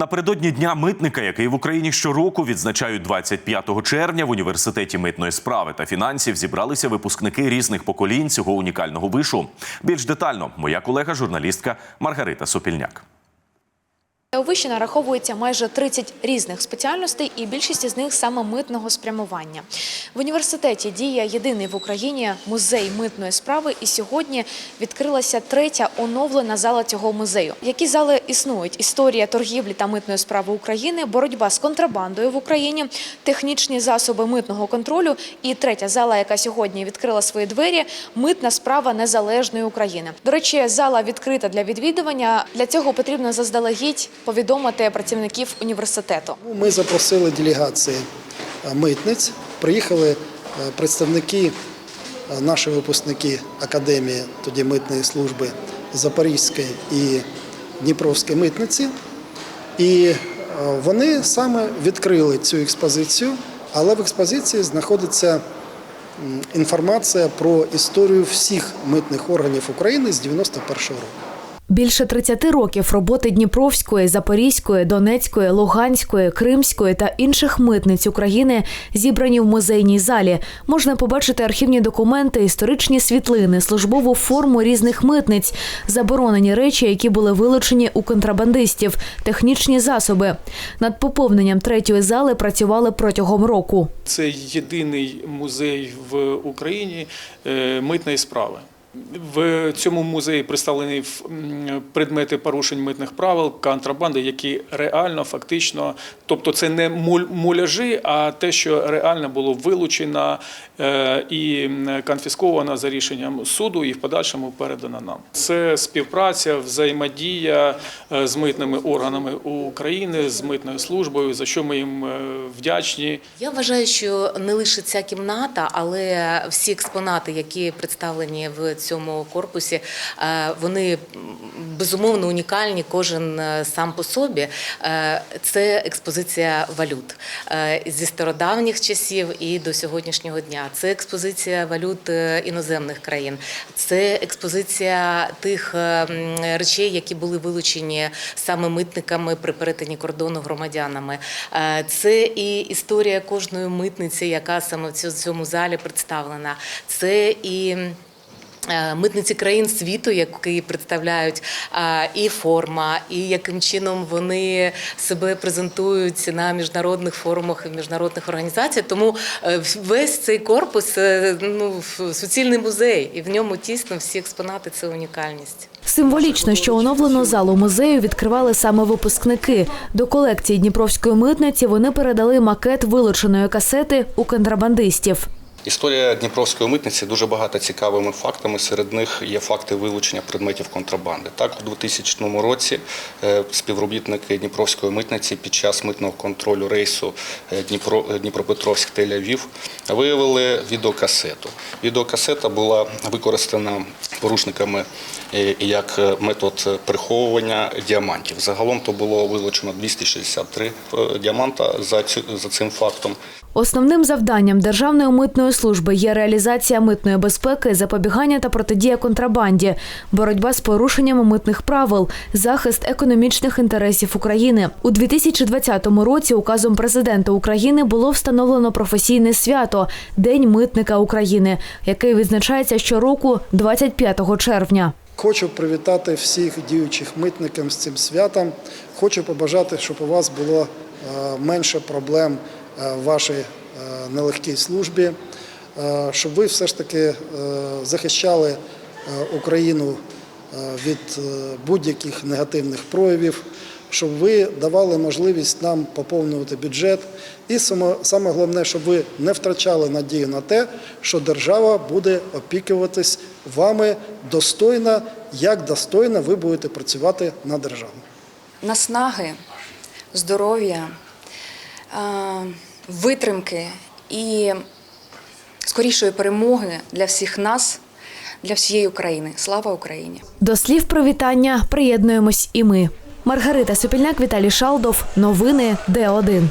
Напередодні дня митника, який в Україні щороку відзначають 25 червня, в університеті митної справи та фінансів зібралися випускники різних поколінь цього унікального вишу. Більш детально моя колега, журналістка Маргарита Сопільняк. У виші нараховується майже 30 різних спеціальностей, і більшість із них саме митного спрямування. В університеті діє єдиний в Україні музей митної справи, і сьогодні відкрилася третя оновлена зала цього музею. Які зали існують? Історія торгівлі та митної справи України, боротьба з контрабандою в Україні, технічні засоби митного контролю. І третя зала, яка сьогодні відкрила свої двері, митна справа незалежної України. До речі, зала відкрита для відвідування. Для цього потрібно заздалегідь повідомити працівників університету. Ми запросили делегації е, митниць. Приїхали е, представники, е, наші випускники Академії тоді митної служби Запорізької і Дніпровської митниці. І вони саме відкрили цю експозицію, але в експозиції знаходиться інформація про історію всіх митних органів України з 91-го року. Більше 30 років роботи Дніпровської, Запорізької, Донецької, Луганської, Кримської та інших митниць України зібрані в музейній залі. Можна побачити архівні документи, історичні світлини, службову форму різних митниць, заборонені речі, які були вилучені у контрабандистів, технічні засоби. Над поповненням третьої зали працювали протягом року. Це єдиний музей в Україні е, митної справи. В цьому музеї представлені предмети порушень митних правил, контрабанди, які реально, фактично, тобто це не муляжі, а те, що реально було вилучено е, і конфісковано за рішенням суду і в подальшому передано нам. Це співпраця, взаємодія е, з митними органами України, з митною службою, за що ми їм е, вдячні. Я вважаю, що не лише ця кімната, але всі експонати, які представлені в цьому корпусі, е, вони безумовно унікальні. Кожен е, сам по собі. Е, Це експозиція валют зі стародавніх часів і до сьогоднішнього дня. Це експозиція валют іноземних країн. Це експозиція тих речей, які були вилучені саме митниками при перетині кордону громадянами. Це і історія кожної митниці, яка саме в цьому- залі представлена. Це і Митниці країн світу, які представляють е, і форма, і яким чином вони себе презентують на міжнародних форумах і міжнародних організаціях. Тому е, весь цей корпус е, ну, суцільний музей, і в ньому тісно всі експонати це унікальність. Символічно, що оновлену залу музею відкривали саме випускники. До колекції Дніпровської митниці вони передали макет вилученої касети у контрабандистів. Історія Дніпровської митниці дуже багата цікавими фактами. Серед них є факти вилучення предметів контрабанди. Так, у 2000 році е, співробітники Дніпровської митниці під час митного контролю рейсу е, Дніпро, Дніпропетровськ Тель-Авів виявили відеокасету. Відеокасета була використана порушниками е, як е, метод приховування діамантів. Загалом то було вилучено 263 е, діаманта за цим фактом. Основним завданням Державної митної служби є реалізація митної безпеки, запобігання та протидія контрабанді, боротьба з порушеннями митних правил, захист економічних інтересів України. У 2020 році указом президента України було встановлено професійне свято День митника України, який відзначається щороку 25 червня. Хочу привітати всіх діючих митників з цим святом. Хочу побажати, щоб у вас було е, менше проблем в вашій е, нелегкій службі, е, щоб ви все ж таки е, захищали е, Україну е, від е, будь-яких негативних проявів, щоб ви давали можливість нам поповнювати бюджет. І саме, головне, щоб ви не втрачали надію на те, що держава буде опікуватись вами достойно, як достойно ви будете працювати на державу. наснаги, здоров'я, е, витримки і скорішої перемоги для всіх нас, для всієї України. Слава Україні! До слів привітання приєднуємось і ми. Маргарита Супільняк, Віталій Шалдов. Новини Д1.